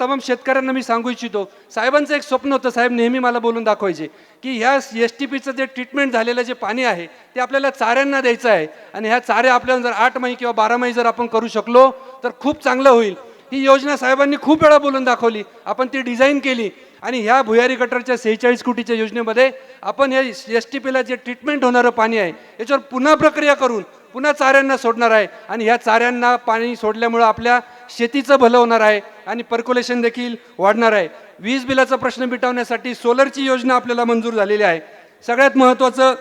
तमाम शेतकऱ्यांना मी सांगू इच्छितो. साहेबांचं एक स्वप्न होतं साहेब नेहमी मला बोलून दाखवायचे की ह्या एस टी पीचं जे ट्रीटमेंट झालेलं जे पाणी आहे ते आपल्याला चाऱ्यांना द्यायचं आहे. आणि ह्या चाऱ्या आपल्याला जर आठ महिने किंवा बारा महिने जर आपण करू शकलो तर खूप चांगलं होईल. ही योजना साहेबांनी खूप वेळा बोलून दाखवली. आपण ती डिझाईन केली. आणि ह्या भुयारी गटरच्या सेहेचाळीस कोटीच्या योजनेमध्ये आपण हे एस टी पीला जे ट्रीटमेंट होणारं पाणी आहे याच्यावर पुन्हा प्रक्रिया करून पुन्हा चाऱ्यांना सोडणार आहे. आणि ह्या चाऱ्यांना पाणी सोडल्यामुळं आपल्या शेतीचं भलं होणार आहे आणि पर्क्युलेशन देखील वाढणार आहे. वीज बिलाचा प्रश्न मिटवण्यासाठी सोलरची योजना आपल्याला मंजूर झालेली आहे. सगळ्यात महत्त्वाचं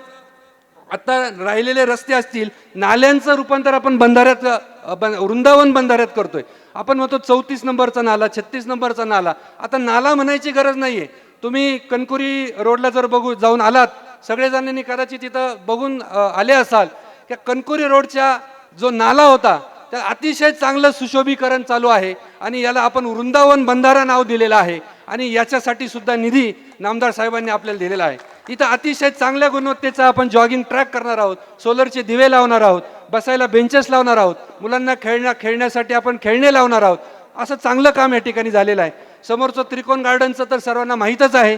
आत्ता राहिलेले रस्ते असतील नाल्यांचं रूपांतर आपण बंधाऱ्यात अ, वृंदावन बंधाऱ्यात करतोय. आपण म्हणतो चौतीस नंबरचा नाला छत्तीस नंबरचा नाला. आता नाला म्हणायची गरज नाही आहे तुम्ही कणकुरी रोडला जर बघू जाऊन आलात सगळेजणांनी कदाचित तिथं बघून आले असाल. की कणकुरी रोडच्या जो नाला होता त्या अतिशय चांगलं सुशोभीकरण चालू आहे आणि याला आपण वृंदावन बंधारा नाव दिलेलं आहे आणि याच्यासाठी सुद्धा निधी नामदार साहेबांनी आपल्याला दिलेला आहे. इथं अतिशय चांगल्या गुणवत्तेचा आपण जॉगिंग ट्रॅक करणार आहोत सोलरचे दिवे लावणार आहोत बसायला बेंचेस लावणार आहोत मुलांना खेळण्या खेळण्यासाठी आपण खेळणे लावणार आहोत. असं चांगलं काम या ठिकाणी झालेलं आहे. समोरचं त्रिकोण गार्डनचं तर सर्वांना माहीतच आहे.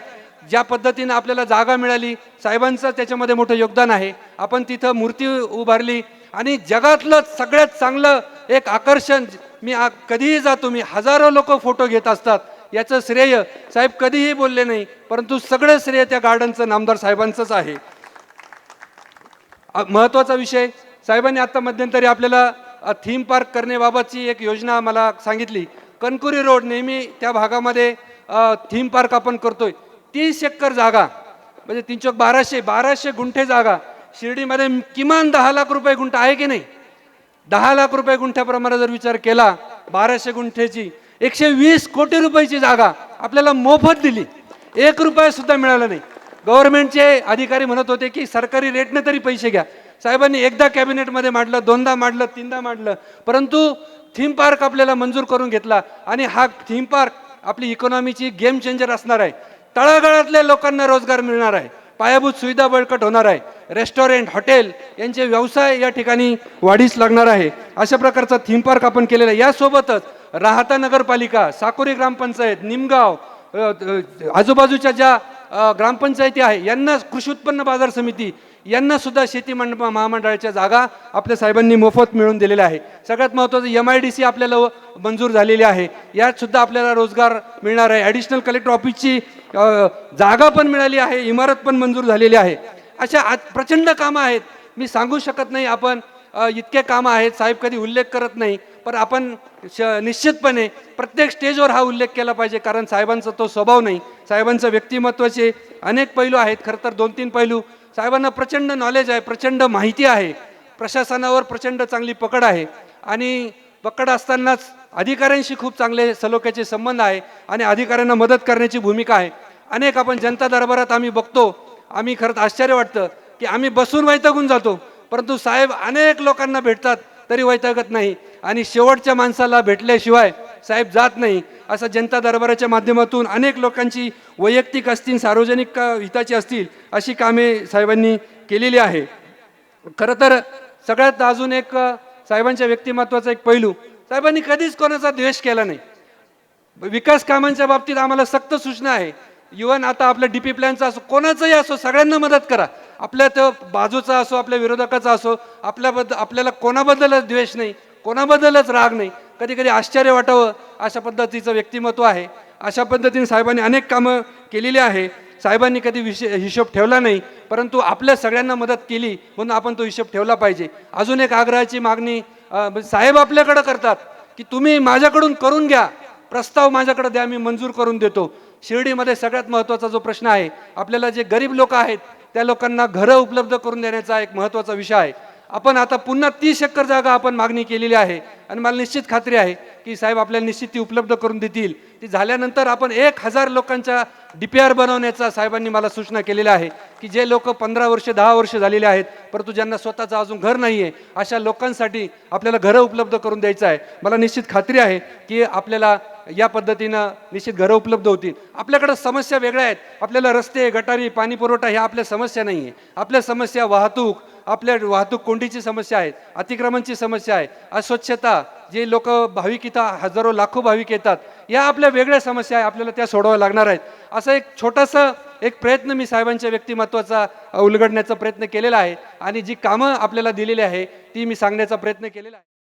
ज्या पद्धतीनं आपल्याला जागा मिळाली साहेबांचं त्याच्यामध्ये मोठं योगदान आहे. आपण तिथं मूर्ती उभारली आणि जगातलं सगळ्यात चांगलं एक आकर्षण मी आ- कधीही जातो मी हजारो लोक फोटो घेत असतात. याचं श्रेय साहेब कधीही बोलले नाही परंतु सगळं श्रेय त्या गार्डनचं नामदार साहेबांचंच आहे. महत्त्वाचा विषय साहेबांनी आता मध्यंतरी आपल्याला थीम पार्क करण्याबाबतची एक योजना मला सांगितली. कणकुरी रोड नेहमी त्या भागामध्ये थीम पार्क आपण करतोय. तीस एकर जागा म्हणजे तीन चौक बाराशे बाराशे गुंठे जागा शिर्डीमध्ये किमान दहा लाख रुपये गुंठा आहे की नाही? दहा लाख रुपये गुंठ्याप्रमाणे जर विचार केला बाराशे गुंठ्याची एकशे वीस कोटी रुपयाची जागा आपल्याला मोफत दिली. एक रुपया सुद्धा मिळाला नाही. गव्हर्नमेंटचे अधिकारी म्हणत होते की सरकारी रेटने तरी पैसे घ्या. साहेबांनी एकदा कॅबिनेटमध्ये मांडलं दोनदा मांडलं तीनदा मांडलं. परंतु थीम पार्क आपल्याला मंजूर करून घेतला आणि हा थीम पार्क आपली इकॉनॉमीची गेम चेंजर असणार आहे. तळागाळातल्या लोकांना रोजगार मिळणार आहे. पायाभूत सुविधा बळकट होणार आहे. रेस्टॉरंट हॉटेल यांचे व्यवसाय या ठिकाणी वाढीस लागणार आहे. अशा प्रकारचा थीम पार्क आपण केलेला आहे. यासोबतच राहता नगरपालिका साकोरी ग्रामपंचायत निमगाव आजूबाजूच्या ज्या ग्रामपंचायती आहे यांना कृषी उत्पन्न बाजार समिती यांना सुद्धा शेती मंड महामंडळाच्या जागा आपल्या साहेबांनी मोफत मिळून दिलेल्या आहे. सगळ्यात महत्त्वाचं एम आय डी सी आपल्याला मंजूर झालेली आहे. यात सुद्धा आपल्याला रोजगार मिळणार आहे. ॲडिशनल कलेक्टर ऑफिसची जागा पण मिळाली आहे इमारत पण मंजूर झालेली आहे. अशा आज प्रचंड कामं आहेत. मी सांगू शकत नाही आपण इतके कामं आहेत साहेब कधी उल्लेख करत नाही पण आपण श निश्चितपणे प्रत्येक स्टेजवर हा उल्लेख केला पाहिजे कारण साहेबांचा तो स्वभाव नाही. साहेबांचं व्यक्तिमत्वाचे अनेक पैलू आहेत खरं तर दोन तीन पैलू. साहेबांना प्रचंड नॉलेज आहे प्रचंड माहिती आहे. प्रशासनावर प्रचंड चांगली पकड आहे. आणि पकड असतानाच अधिकाऱ्यांशी खूप चांगले सलोख्याचे संबंध आहे आणि अधिकाऱ्यांना मदत करण्याची भूमिका आहे. अनेक आपण जनता दरबारात आम्ही बघतो. आम्ही खरंच आश्चर्य वाटतं की आम्ही बसून वैतागून जातो. परंतु साहेब अनेक लोकांना भेटतात तरी वैतागत नाही. आणि शेवटच्या माणसाला भेटल्याशिवाय साहेब जात नाही. असं जनता दरबाराच्या माध्यमातून अनेक लोकांची वैयक्तिक असतील सार्वजनिक का हिताची असतील अशी कामे साहेबांनी केलेली आहे. खरं तर सगळ्यात अजून एक साहेबांच्या व्यक्तिमत्वाचा एक पैलू. साहेबांनी कधीच कोणाचा द्वेष केला नाही. विकास कामांच्या बाबतीत आम्हाला सक्त सूचना आहे. इवन आता आपल्या डीपी प्लॅनचा असो कोणाचंही असो सगळ्यांना मदत करा. आपल्या तो बाजूचा असो आपल्या विरोधकाचा असो आपल्याबद्दल आपल्याला कोणाबद्दलच द्वेष नाही कोणाबद्दलच राग नाही. कधी कधी आश्चर्य वाटावं अशा पद्धतीचं व्यक्तिमत्व आहे. अशा पद्धतीने साहेबांनी अनेक कामं केलेली आहे. साहेबांनी कधी विषय हिशोब ठेवला नाही परंतु आपल्या सगळ्यांना मदत केली म्हणून आपण तो हिशोब ठेवला पाहिजे. अजून एक आग्रहाची मागणी साहेब आपल्याकडं करतात की तुम्ही माझ्याकडून करून घ्या. प्रस्ताव माझ्याकडे द्या मी मंजूर करून देतो. शिर्डीमध्ये सगळ्यात महत्त्वाचा जो प्रश्न आहे आपल्याला जे गरीब लोक आहेत त्या लोकांना घरं उपलब्ध करून देण्याचा एक महत्त्वाचा विषय आहे. आपण आता पुन्हा तीस एकर जागा आपण मागणी केलेली आहे आणि मला निश्चित खात्री आहे की साहेब आपल्याला निश्चित ती उपलब्ध करून देतील. ती झाल्यानंतर आपण एक हजार लोकांच्या डी पी आर बनवण्याचा साहेबांनी मला सूचना केलेल्या आहे की जे लोक पंधरा वर्ष दहा वर्ष झालेले आहेत परंतु ज्यांना स्वतःचं अजून घर नाही आहे अशा लोकांसाठी आपल्याला घरं उपलब्ध करून द्यायचं आहे. मला निश्चित खात्री आहे की आपल्याला या पद्धतीनं निश्चित घरं उपलब्ध होतील. आपल्याकडं समस्या वेगळ्या आहेत. आपल्याला रस्ते गटारी पाणी पुरवठा ह्या आपल्या समस्या नाही आहे आपल्या समस्या वाहतूक आपल्या वाहतूक कोंडीची समस्या आहे अतिक्रमणची समस्या आहे अस्वच्छता जे लोक भाविक इथं हजारो लाखो भाविक येतात या आपल्या वेगळ्या समस्या आहे आपल्याला त्या सोडवाव्या लागणार आहेत. असं एक छोटासा एक प्रयत्न मी साहेबांच्या व्यक्तिमत्वाचा उलगडण्याचा प्रयत्न केलेला आहे आणि जी कामं आपल्याला दिलेली आहे ती मी सांगण्याचा प्रयत्न केलेला आहे.